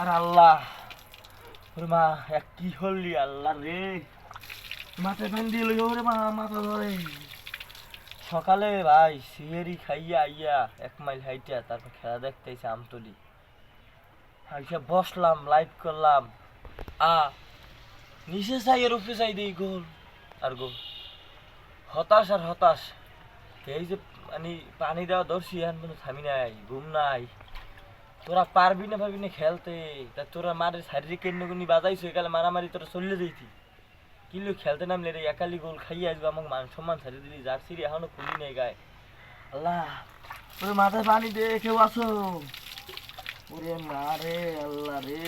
আর আল্লাহ, ওরে মা, এক কি হলি আল্লাহ রে। মাথায় ফ্যান দিয়ে লইও রে মা, মাথা ধরে। সকালে ভাই, সিহেরি খাইয়া আইয়া এক মাইল হাইটা তারপর খেলা দেখতে এসে আমতলি। হাইসা বসলাম লাইভ করলাম। আ, নিচে চাই আর উপরে চাই দিই গোল। আর গোল। হতাশ আর হতাশ। এই যে মানে পানি দেওয়া ধরছি এখন কোনো থামি নাই, ঘুম নাই। তোরা পারবি না পারবি না খেলতে। তা তোরা মারে শারীরিক কেন্দ্রগুনি বাজাইছো, একালে মারামারি তোরা চলে যাইতি। কিলো খেলতে নামলে রে, একালি গোল খাইয়ে আসবে, আমাকে মান সম্মান ছাড়িয়ে দিলি, জার্সি রে এখনও খুলি নেই গায়ে। আল্লাহ, তোর মাথায় পানি দে, কেউ আসো। ওরে মা রে, আল্লাহ রে,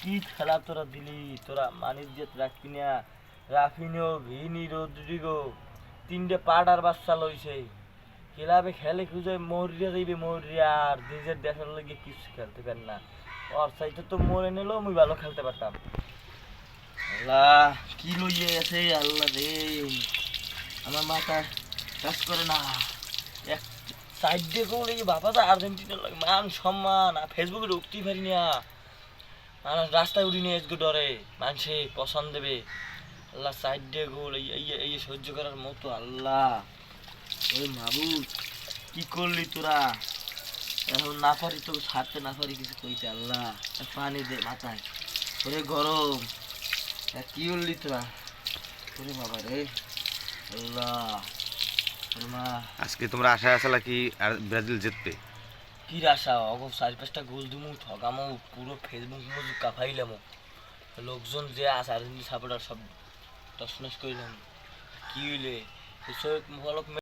কি খেলা তোরা দিলি। তোরা মানিজ্যত রাখবি না। রাফিনো ভিনি, রদ্রিগো, তিনটে পাড়ার বাচ্চা লইছে। ক্লাবে খেলে খুঁজে মরিয়া যাইবে, মরিয়া আর নিজের দেশের লগে কিছু খেলতে পার না। ওর সাইতে তো মরে নিলেও আমি ভালো খেলতে পারতাম। আল্লাহ, কি লইয়ে আছে আল্লাহ রে? আমার মাথা কাজ করে না। এক সাইড দিয়ে গোল এই বাবা তো আর্জেন্টিনার লাগে মান সম্মান, আর ফেসবুকে ঢুকতেই পারি না। মানুষ রাস্তায় উঠি নিয়ে আজকে ডরে, মানুষে পছন্দ দেবে। আল্লাহ সাইড দিয়ে গোল এই- এই সহ্য করার মতো আল্লাহ। ওই মাবুদ কি করলি তোরা? এখন না পারি তো ছাড়তে না পারি কিছু কইতে আল্লাহ। পানি দে মাথায়। ওরে গরম। কি করলি তোরা? ওরে বাবা রে। আল্লাহ। আজকে তোমরা আশা আসলা কি আর ব্রাজিল জিতবে? কি আশা? অগ চারি পাঁচটা গোল দিমু ঠগামো পুরো ফেসবুক মুজুক কাফাইলাম লোকজন যে আছে আর্জেন্টিনা সাপোর্টার সব তছনছ করিলাম। কি হইলে? সৈয়দ মোবারক